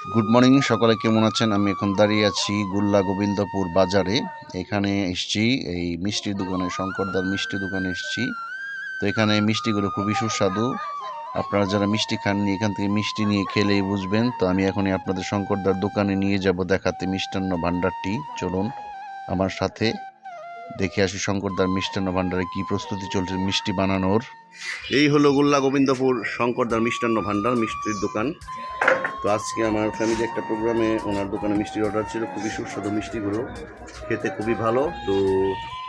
Good morning সকলে কেমন আছেন? আমি এখন দাঁড়িয়ে আছি গুল্লা গোবিন্দপুর বাজারে। এখানে এসছি, এই মিষ্টির দোকানে, শঙ্করদার মিষ্টি দোকানে এসছি। তো এখানে মিষ্টিগুলো খুবই সুস্বাদু। আপনারা যারা মিষ্টি খাননি, এখান থেকে মিষ্টি নিয়ে খেলেই বুঝবেন। তো আমি এখনই আপনাদের শঙ্করদার দোকানে নিয়ে যাব দেখাতে মিষ্টান্ন ভাণ্ডারটি। চলুন আমার সাথে দেখে আসি শঙ্করদার মিষ্টান্ন ভাণ্ডারে কি প্রস্তুতি চলছে মিষ্টি বানানোর। এই হলো গুল্লা গোবিন্দপুর শঙ্করদার মিষ্টান্ন ভাণ্ডার মিষ্টির দোকান। তো আজকে আমার ফ্যামিলি একটা প্রোগ্রামে ওনার দোকানে মিষ্টির অর্ডার ছিল। খুবই সুস্বাদু মিষ্টিগুলো। খেতে খুবই ভালো। তো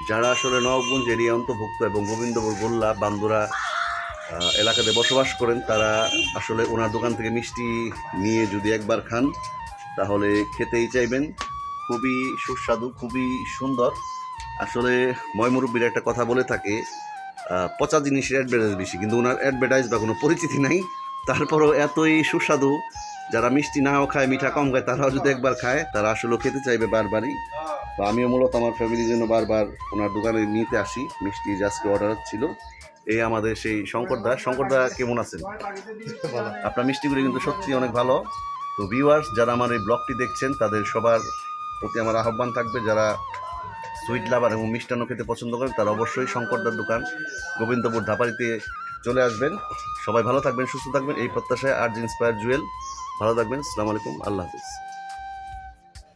যারা আসলে নবগঞ্জ এরিয়া অন্তর্ভুক্ত এবং গোবিন্দপুর গোল্লা বান্দুরা এলাকাতে বসবাস করেন, তারা আসলে ওনার দোকান থেকে মিষ্টি নিয়ে যদি একবার খান, তাহলে খেতেই চাইবেন। খুবই সুস্বাদু, খুবই সুন্দর। আসলে ময়মুরব্বীর একটা কথা বলে থাকে পচা জিনিসের অ্যাডভার্টাইজ বেশি, কিন্তু ওনার অ্যাডভার্টাইজ বা কোনো পরিচিতি নাই। তারপরও এতই সুস্বাদু যারা মিষ্টি নাও খায়, মিঠা কম খায়, তারাও যদি একবার খায়, তারা আসলে খেতে চাইবে বারবারই। তো আমিও মূলত আমার ফ্যামিলির জন্য বারবার ওনার দোকানে নিতে আসি, মিষ্টি জাস্ট অর্ডার ছিল এই আমাদের সেই শঙ্করদা শঙ্করদা কেমন আছেন? আপনার মিষ্টিগুলি কিন্তু সত্যি অনেক ভালো। তো ভিউয়ার্স যারা আমার এই ব্লগটি দেখছেন, তাদের সবার প্রতি আমার আহ্বান থাকবে, যারা সুইট লাভার এবং মিষ্টান্ন খেতে পছন্দ করেন, তারা অবশ্যই শঙ্করদার দোকান, গোবিন্দপুর ধাপারিতে চলে আসবেন। সবাই ভালো থাকবেন, সুস্থ থাকবেন। এই প্রত্যাশায় আর ইন্সপায়ার জুয়েল ভালো থাকবেন আসসালামু আলাইকুম আল্লাহ হাফিজ।